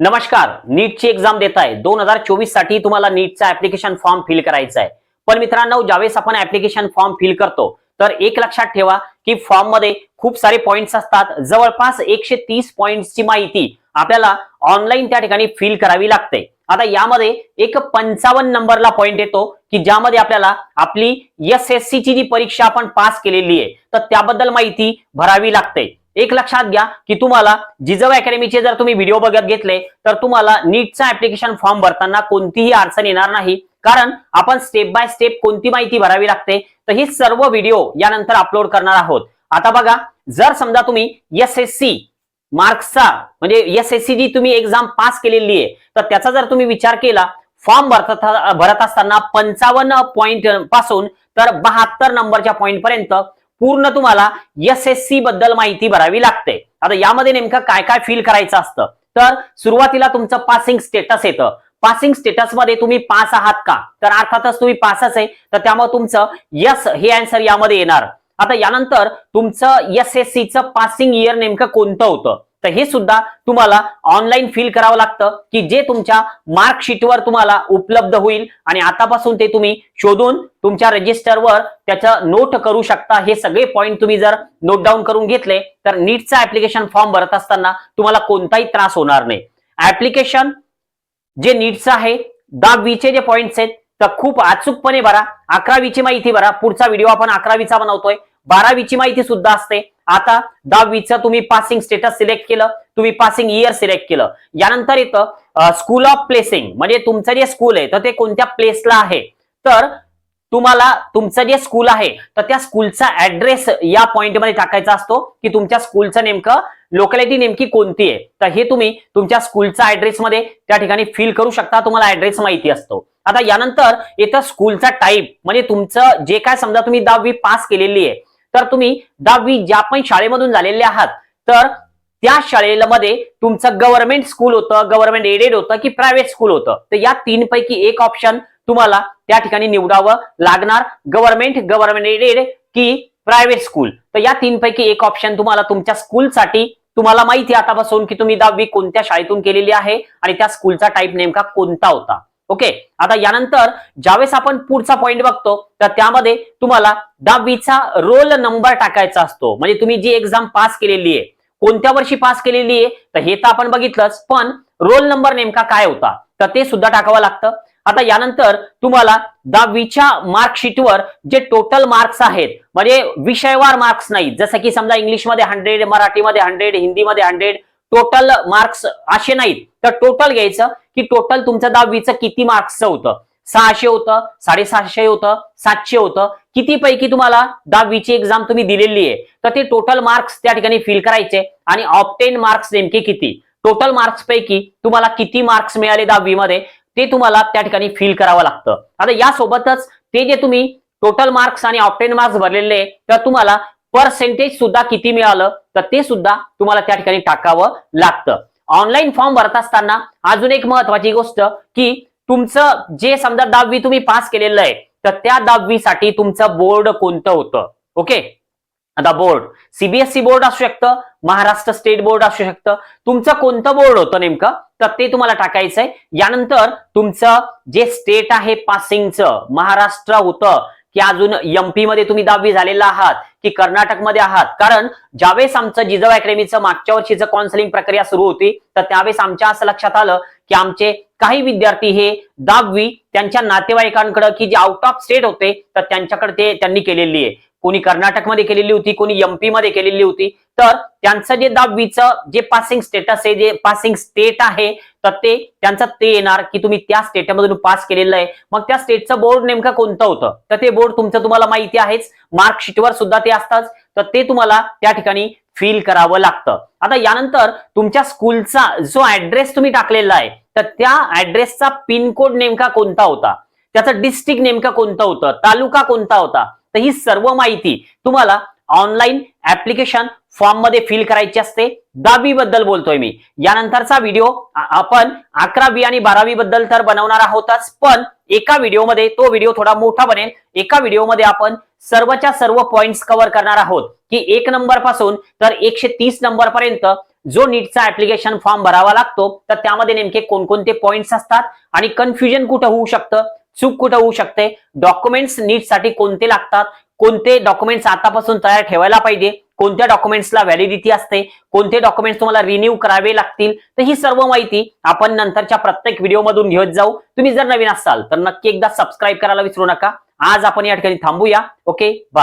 नमस्कार नीटची एक्झाम देत आहे दोन हजार चोवीससाठी तुम्हाला नीटचा ऍप्लिकेशन फॉर्म फिल करायचा आहे पण मित्रांनो ज्यावेळेस आपण ऍप्लिकेशन फॉर्म फिल करतो तर एक लक्षात ठेवा की फॉर्ममध्ये खूप सारे पॉइंट्स असतात. जवळपास एकशे तीस पॉइंट्सची माहिती आपल्याला ऑनलाईन त्या ठिकाणी फिल करावी लागते. आता यामध्ये एक पंचावन्न नंबरला पॉइंट येतो की ज्यामध्ये आपल्याला आपली एस एस ची जी परीक्षा आपण पास केलेली आहे तर त्याबद्दल माहिती भरावी लागते. एक लक्षात घ्या की तुम्हाला जिजव अकॅडमीचे जर तुम्ही व्हिडिओ बघत घेतले तर तुम्हाला नीटचा ऍप्लिकेशन फॉर्म भरताना कोणतीही अडचण येणार नाही. कारण आपण स्टेप बाय स्टेप कोणती माहिती भरावी लागते तर हे सर्व व्हिडिओ यानंतर अपलोड करणार आहोत. आता बघा जर समजा तुम्ही एस एस सी मार्क्सचा म्हणजे एस एस सी जी तुम्ही एक्झाम पास केलेली आहे तर त्याचा जर तुम्ही विचार केला फॉर्म भरत भरत असताना पंचावन्न पॉईंटपासून तर बहात्तर नंबरच्या पॉईंट पर्यंत पूर्ण तुम्हाला एस एस सी बद्दल माहिती भरावी लागते. आता यामध्ये नेमकं काय काय फील करायचं असतं? तर सुरुवातीला तुमचं पासिंग स्टेटस येतं. पासिंग स्टेटसमध्ये तुम्ही पास आहात का? तर अर्थातच तुम्ही पासच आहे. तर त्यामुळे तुमचं यस हे अँसर यामध्ये येणार. आता यानंतर तुमचं एस एस सीचं पासिंग इयर नेमकं कोणतं होतं? तर हे सुद्धा तुम्हाला ऑनलाईन फिल करावं लागतं की जे तुमच्या मार्कशीटवर तुम्हाला उपलब्ध होईल. आणि आतापासून ते तुम्ही शोधून तुमच्या रजिस्टरवर त्याचं नोट करू शकता. हे सगळे पॉईंट तुम्ही जर नोट डाऊन करून घेतले तर नीटचा ऍप्लिकेशन फॉर्म भरत असताना तुम्हाला कोणताही त्रास होणार नाही. ऍप्लिकेशन जे नीटचं आहे दहावीचे जे पॉईंट्स आहेत तर खूप अचूकपणे भरा. अकरावीची माहिती भरा. पुढचा व्हिडिओ आपण अकरावीचा बनवतोय. बारावीची माहिती सुद्धा असते. आता दहावीचं तुम्ही पासिंग स्टेटस सिलेक्ट केलं तुम्ही पासिंग इयर सिलेक्ट केलं. यानंतर येतं स्कूल ऑफ प्लेसिंग म्हणजे तुमचं जे स्कूल आहे तर ते कोणत्या प्लेसला आहे? तर तुम्हाला तुमचं जे स्कूल आहे तर त्या स्कूलचा ऍड्रेस या पॉइंटमध्ये टाकायचा असतो की तुमच्या स्कूलचं नेमकं लोकॅलिटी नेमकी कोणती आहे. तर हे तुम्ही तुमच्या स्कूलचा ऍड्रेस मध्ये त्या ठिकाणी फिल करू शकता तुम्हाला ऍड्रेस माहिती असतो. आता यानंतर येतं स्कूलचा टाईप म्हणजे तुमचं जे काय समजा तुम्ही दहावी पास केलेली आहे तर तुम्ही दहावी ज्या पण शाळेमधून झालेले आहात तर त्या शाळेमध्ये तुमचं गव्हर्नमेंट स्कूल होतं गव्हर्नमेंट एडेड होतं की प्रायव्हेट स्कूल होतं. तर या तीन पैकी एक ऑप्शन तुम्हाला त्या ठिकाणी निवडावं लागणार. गव्हर्नमेंट गव्हर्नमेंट एडेड की प्रायव्हेट स्कूल तर या तीन पैकी एक ऑप्शन तुम्हाला तुमच्या स्कूलसाठी तुम्हाला माहिती आहे आतापासून की तुम्ही दहावी कोणत्या शाळेतून केलेली आहे आणि त्या स्कूलचा टाईप नेमका कोणता होता. ओके आता यानंतर ज्यावेळेस आपण पुढचा पॉईंट बघतो तर त्यामध्ये तुम्हाला दहावीचा रोल नंबर टाकायचा असतो. म्हणजे तुम्ही जी एक्झाम पास केलेली आहे कोणत्या वर्षी पास केलेली आहे तर हे तर आपण बघितलंच पण रोल नंबर नेमका काय होता? तर ते सुद्धा टाकावं लागतं. आता यानंतर तुम्हाला दहावीच्या मार्कशीटवर जे टोटल मार्क्स आहेत म्हणजे विषयवार मार्क्स नाही. जसं की समजा इंग्लिशमध्ये हंड्रेड मराठीमध्ये हंड्रेड हिंदीमध्ये हंड्रेड टोटल मार्क्स असे नाहीत. तर टोटल घ्यायचं की टोटल तुमचं दहावीचं किती मार्क्सचं होतं? सहाशे होतं साडेसहाशे होतं सातशे होतं. किती पैकी तुम्हाला दहावीची एक्झाम तुम्ही दिलेली आहे? तर ते टोटल मार्क्स त्या ठिकाणी फिल करायचे आणि ऑप्टेन मार्क्स नेमके किती? टोटल मार्क्स पैकी तुम्हाला किती मार्क्स मिळाले दहावीमध्ये? ते तुम्हाला त्या ठिकाणी फिल करावं लागतं. आता यासोबतच ते जे तुम्ही टोटल मार्क्स आणि ऑप्टेन मार्क्स भरलेले तर तुम्हाला पर्सेंटेज सुद्धा किती मिळालं तर ते सुद्धा तुम्हाला त्या ठिकाणी टाकावं लागतं. ऑनलाईन फॉर्म भरत असताना अजून एक महत्वाची गोष्ट की तुमचं जे समजा दहावी तुम्ही पास केलेलं आहे तर त्या दहावीसाठी तुमचं बोर्ड कोणतं होतं? ओके आता बोर्ड सीबीएसई बोर्ड असू शकतं महाराष्ट्र स्टेट बोर्ड असू शकतं. तुमचं कोणतं बोर्ड होतं नेमकं? तर ते तुम्हाला टाकायचंय. यानंतर तुमचं जे स्टेट आहे पासिंगचं महाराष्ट्र होतं की अजून एमपी मध्ये तुम्ही दहावी झालेला आहात की कर्नाटकमध्ये आहात. कारण ज्यावेळेस आमचं जिजव अकॅडमीचं मागच्या वर्षीचं काउन्सिलिंग प्रक्रिया सुरू होती तर त्यावेळेस आमच्या असं लक्षात आलं की आमचे काही विद्यार्थी हे दहावी त्यांच्या नातेवाईकांकडे की जे आउट ऑफ स्टेट होते तर त्यांच्याकडे ते त्यांनी केलेली आहे. कोणी कर्नाटकमध्ये केलेली होती कोणी एमपी मध्ये केलेली होती तर त्यांचं जे दहावीचं जे पासिंग स्टेटस आहे जे पासिंग स्टेट आहे तर ते त्यांचं ते येणार की तुम्ही त्या स्टेटमधून पास केलेलं आहे. मग त्या स्टेटचं बोर्ड नेमकं कोणतं होतं? तर ते बोर्ड तुमचं तुम्हाला माहिती आहेच. मार्कशीटवर सुद्धा ते असतात. तर ते तुम्हाला त्या ठिकाणी फिल करावं लागतं. आता यानंतर तुमच्या स्कूलचा जो ऍड्रेस तुम्ही टाकलेला आहे तर त्या ऍड्रेसचा पिनकोड नेमका कोणता होता? त्याचं डिस्ट्रिक्ट नेमकं कोणतं होतं? तालुका कोणता होता? तर ही सर्व माहिती तुम्हाला ऑनलाईन ऍप्लिकेशन फॉर्ममध्ये फिल करायची असते. दहावी बद्दल बोलतोय मी. यानंतरचा व्हिडिओ आपण अकरावी आणि बारावी बद्दल तर बनवणार आहोतच पण एका व्हिडिओमध्ये तो व्हिडिओ थोडा मोठा बनेल. एका व्हिडिओमध्ये आपण सर्वच्या सर्व पॉइंट्स कव्हर करणार आहोत. की एक नंबरपासून तर एकशे तीस नंबर पर्यंत जो नीटचा ऍप्लिकेशन फॉर्म भरावा लागतो तर त्यामध्ये नेमके कोणकोणते पॉइंट्स असतात आणि कन्फ्युजन कुठं होऊ शकतं चूक कुठं होऊ शकते डॉक्युमेंट्स नीटसाठी कोणते लागतात कोणते डॉक्युमेंट्स आतापासून तयार ठेवायला पाहिजे कोणत्या डॉक्युमेंट्सला व्हॅलिडिटी असते कोणते डॉक्युमेंट्स तुम्हाला रिन्यू करावे लागतील तर ही सर्व माहिती आपण नंतरच्या प्रत्येक व्हिडिओमधून घेत जाऊ. तुम्ही जर नवीन असाल तर नक्की एकदा सबस्क्राईब करायला विसरू नका. आज आपण या ठिकाणी थांबूया. Okay bye